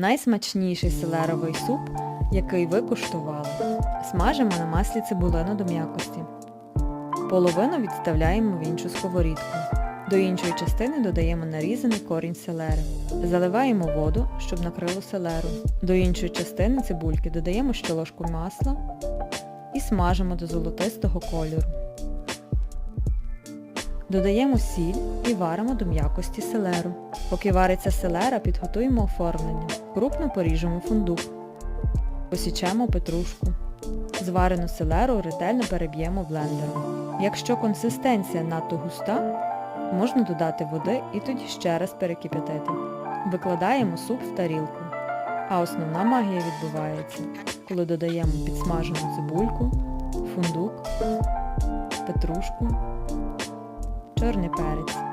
Найсмачніший селеровий суп, який ви куштували. Смажимо на маслі цибулину до м'якості. Половину відставляємо в іншу сковорідку. До іншої частини додаємо нарізаний корінь селери. Заливаємо воду, щоб накрило селеру. До іншої частини цибульки додаємо ще ложку масла і смажимо до золотистого кольору. Додаємо сіль і варимо до м'якості селеру. Поки вариться селера, підготуємо оформлення. Крупно поріжемо фундук. Посічемо петрушку. Зварену селеру ретельно переб'ємо блендером. Якщо консистенція надто густа, можна додати води і тоді ще раз перекип'ятити. Викладаємо суп в тарілку. А основна магія відбувається, коли додаємо підсмажену цибульку, фундук, петрушку, чорний перець.